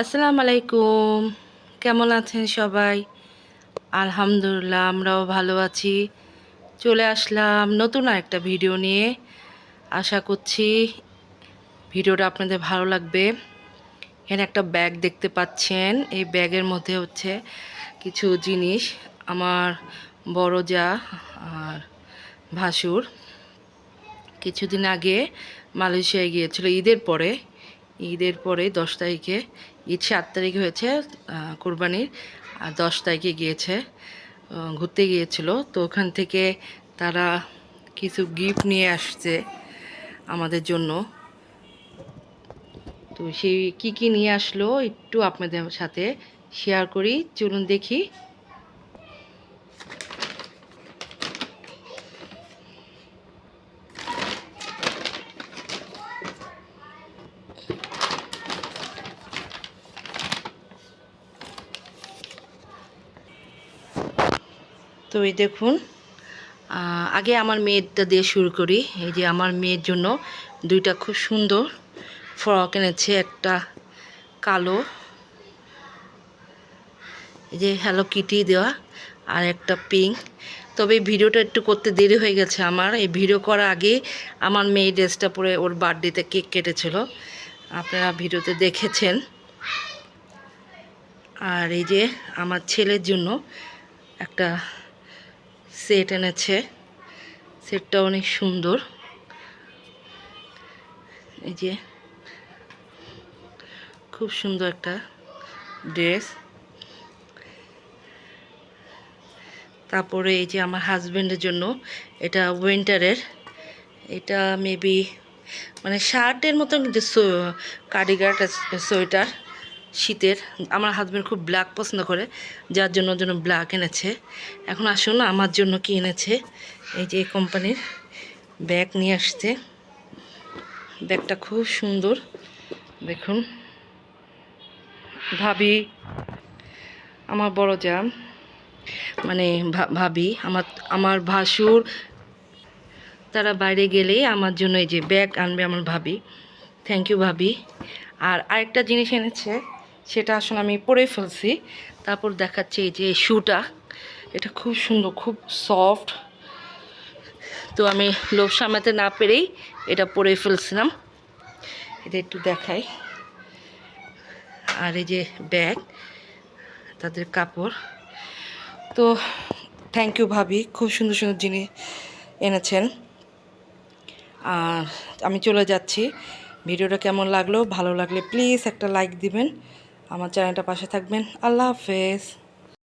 আসসালামু আলাইকুম কেমন আছেন সবাই? আলহামদুলিল্লাহ, আমরাও ভালো আছি। চলে আসলাম নতুন একটা ভিডিও নিয়ে। আশা করছি ভিডিওটা আপনাদের ভালো লাগবে। এখানে একটা ব্যাগ দেখতে পাচ্ছেন। এই ব্যাগের মধ্যে হচ্ছে কিছু জিনিস। আমার বড় যা আর ভাসুর। কিছুদিন আগে মালয়েশিয়ায় গিয়েছিল, ঈদের পরে। ঈদের পরে দশ তারিখে, ঈদ সাত তারিখে হয়েছে কোরবানির, আর দশ তারিখে গিয়েছে ঘুরতে গিয়েছিল। তো ওখান থেকে তারা কিছু গিফট নিয়ে আসছে আমাদের জন্য। তো সেই কি কি নিয়ে আসলো একটু আপনাদের সাথে শেয়ার করি। চলুন দেখি। তো এই দেখুন আগে আমার মেয়েরটা দিয়ে শুরু করি। এই যে আমার মেয়ের জন্য দুইটা খুব সুন্দর ফ্রক এনেছে, একটা কালো, এই যে হ্যালো কিটি দেওয়া, আর একটা পিঙ্ক তবে ভিডিওটা একটু করতে দেরি হয়ে গেছে আমার। এই ভিডিও করার আগে আমার মেয়ে ড্রেসটা পরে ওর বার্থডেতে কেক কেটেছিল। আপনারা ভিডিওতে দেখেছেন। আর এই যে আমার ছেলের জন্য একটা সেট এনেছে। সেটটা অনেক সুন্দর। এই যে খুব সুন্দর একটা ড্রেস। তারপরে এই যে আমার হাজব্যান্ডের জন্য এটা উইন্টারের। এটা মেবি মানে শার্টের মতন কিন্তু কার্ডিগার সোয়েটার। শীতের, আমার হাজব্যান্ড খুব ব্ল্যাক পছন্দ করে, যার জন্য জন্য ব্ল্যাক এনেছে। এখন আসুন, আমার জন্য কি এনেছে? এই যে কোম্পানির ব্যাগ নিয়ে আসছে। ব্যাগটা খুব সুন্দর। দেখুন। ভাবি, আমার বড় যা মানে ভাবি, আমার আমার ভাসুর। তারা বাইরে গেলেই আমার জন্য এই যে ব্যাগ আনবে আমার ভাবি। থ্যাংক ইউ ভাবি। আর আরেকটা জিনিস এনেছে। সেটা আসলে আমি পরে ফেলছি। তারপর দেখাচ্ছে এই যে শ্যুটা এটা খুব সুন্দর, খুব সফট তো আমি লোভ সামলাতে না পেরেই এটা পরে ফেলছিলাম। এটা একটু দেখাই। আর এই যে ব্যাগ তাদের কাপড়। তো থ্যাংক ইউ ভাবি, খুব সুন্দর সুন্দর জিনিস এনেছেন। আর আমি চলে যাচ্ছি। ভিডিওটা কেমন লাগল, ভালো লাগলে প্লিজ একটা লাইক দিবেন। আমার চ্যানেলটা পাশে থাকবেন। আল্লাহ হাফেজ।